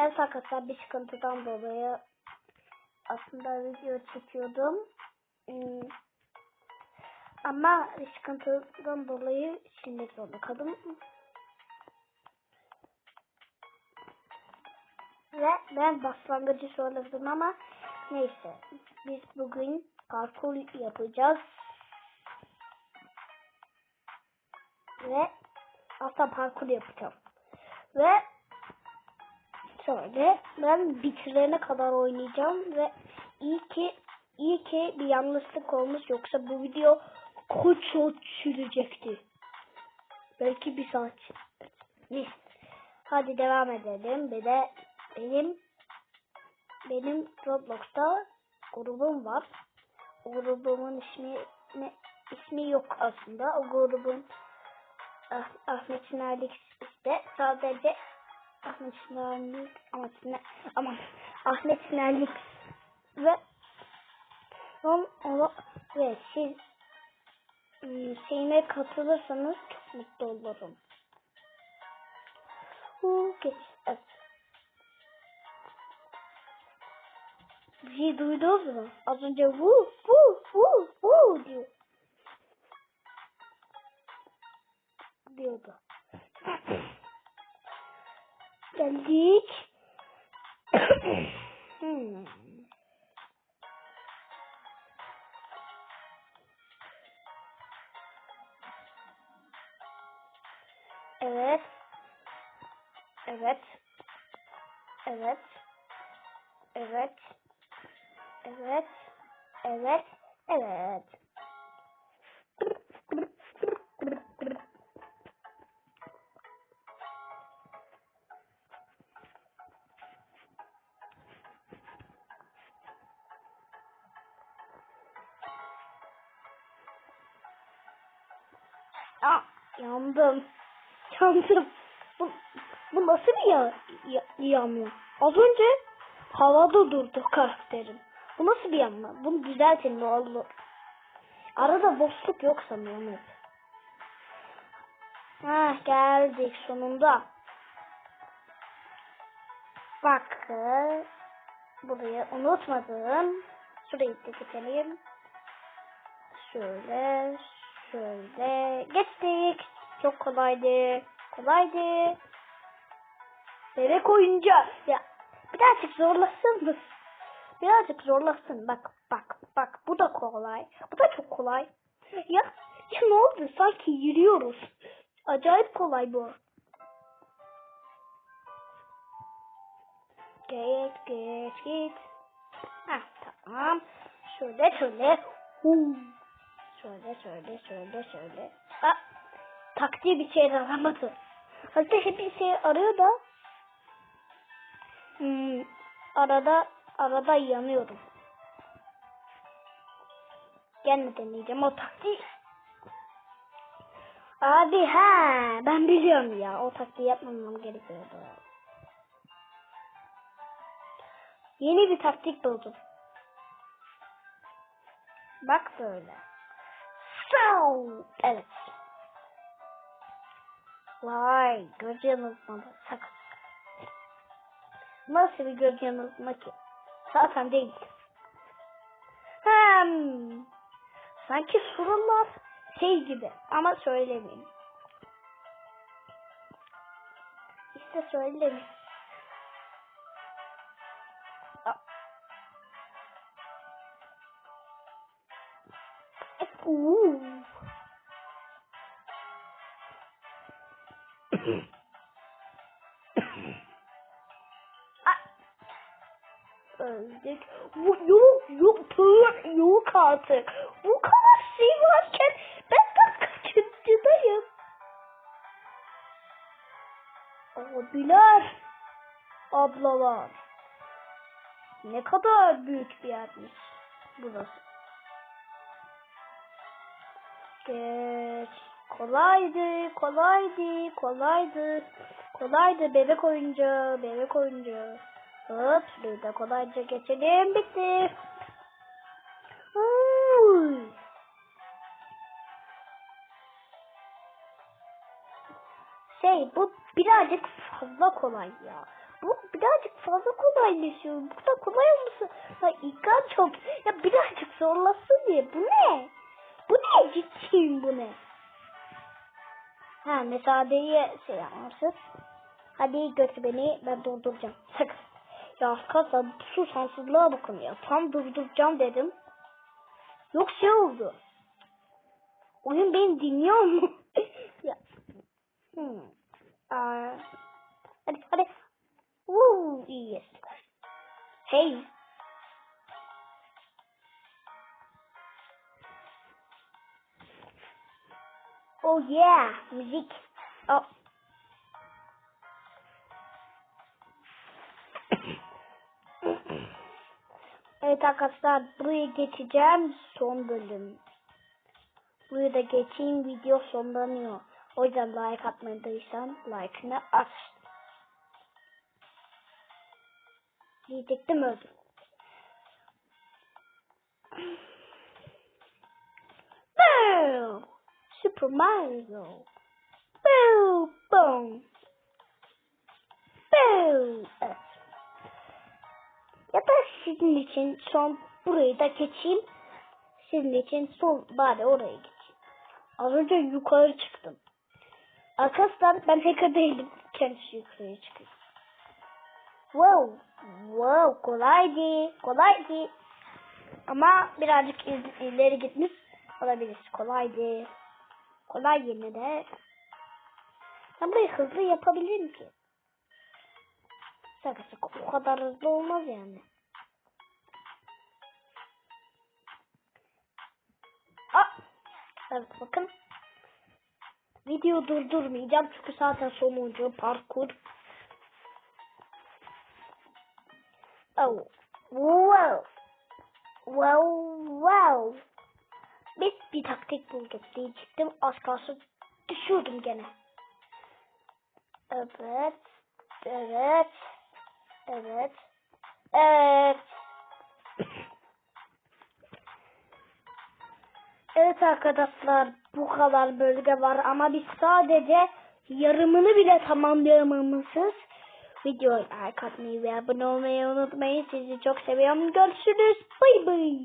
Evet arkadaşlar bir sıkıntıdan dolayı aslında video çekiyordum. Hmm, Ama sıkıntıdan dolayı silmek zorunda kaldım. Ve ben başlangıcı söyledim ama neyse. Biz bugün parkur yapacağız. Ve aslında parkur yapacağım. Ve şöyle ben bitirene kadar oynayacağım ve iyi ki iyi ki bir yanlışlık olmuş yoksa bu video saat sürecekti. Belki bir saat. Neyse. Hadi devam edelim. Bir de benim benim Roblox'ta grubum var. O grubumun ismi ne, ismi yok aslında. O grubun ah, Ahmet Sinalik işte sadece Ahmet Sinalik ama aman Ahmet Sinalik ve son onu ve siz ım, şeyine katılırsanız çok mutlu olurum. Uuu geç. Evet. Bir şey duydunuz mu? Az önce vu vu vu vu diyor. Diyordu. Geldik. hmm. Evet. Evet. Evet. Evet. Evet. Evet. Evet. Aa, yandım. Yandım. Bu, bu nasıl bir ya, ya, yanma? Az önce havada durdu karakterim. Bu nasıl bir yanma? Bunu düzeltin ne olur. Arada boşluk yok sanıyorum hep. Heh, geldik sonunda. Bak buraya unutmadım. Şurayı da. Şöyle, şöyle geçtik. Çok kolaydı. Kolaydı. Bebek oyuncağı. Ya birazcık zorlasın mı? Birazcık zorlasın. Bak bak bak. Bu da kolay. Bu da çok kolay. Ya, ya ne oldu? Sanki yürüyoruz. Acayip kolay bu. Geç geç git. Heh, tamam. Şöyle şöyle. Huu. Şöyle şöyle şöyle şöyle. Aa, taktiği bir şey aramadı. Hatta hep bir şey arıyor da hmm, arada arada yanıyorum. Gene deneyeceğim o taktiği. Abi ha ben biliyorum ya o taktiği yapmamam gerekiyordu. Yeni bir taktik buldum. Bak böyle. Evet. Vay göz yanıltmadı. Sakın. Nasıl bir göz yanıltma ki? Zaten değil. Hmm. Sanki sorular şey gibi ama söylemeyeyim. İşte söylemeyeyim. Aa. Öldük. Bu yok yok tır yok artık. Bu kadar şey varken ben daha kaçıncıdayım. Abiler. Ablalar. Ne kadar büyük bir yermiş burası. Geç. Kolaydı, kolaydı, kolaydı. Kolaydı bebek oyuncağı, bebek oyuncağı. Hop, şurayı da kolayca geçelim. Bitti. Şey, bu birazcık fazla kolay ya. Bu birazcık fazla kolaylaşıyor. Bu da kolay olması. Ya İlkan çok. Ya birazcık zorlasın diye. Bu ne? Bu ne? Ciddiyim bu ne? Ha mesadeyi şey yapmışsın. Hadi götür beni ben durduracağım. Sakın. Ya arkadaşlar su sansızlığa bakın ya. Tam durduracağım dedim. Yok şey oldu. Oyun beni dinliyor mu? ya. Hmm. Aa. Hadi hadi. Woo, yes. Hey. Oh yeah, müzik. Oh. Evet arkadaşlar buraya geçeceğim son bölüm. Buraya da geçeyim video sonlanıyor. O yüzden like atmadıysan like'ını at. Diyecektim öldüm. Boom! Super Mario. Boom! Boom! Boom! Ya da sizin için son burayı da geçeyim. Sizin için son bari oraya geçeyim. Az önce yukarı çıktım. Arkadaşlar ben hacker değilim. Kendisi yukarıya çıkıyor. Wow. Wow. Kolaydı. Kolaydı. Ama birazcık il- ileri gitmiş olabilir. Kolaydı. Kolay yine de. Ben burayı hızlı yapabilirim ki. Şaka şaka o kadar hızlı olmaz yani. Aa! Evet bakın. Video durdurmayacağım çünkü zaten sonuncu parkur. Oh. Wow. Wow. Wow. Biz bir taktik bulduk diyecektim. Az kalsın düşüyordum gene. Evet. Evet. Evet. Evet. Evet arkadaşlar bu kadar bölge var ama biz sadece yarımını bile tamamlayamamışız. Videoyu like atmayı ve abone olmayı unutmayın. Sizi çok seviyorum. Görüşürüz. Bay bay.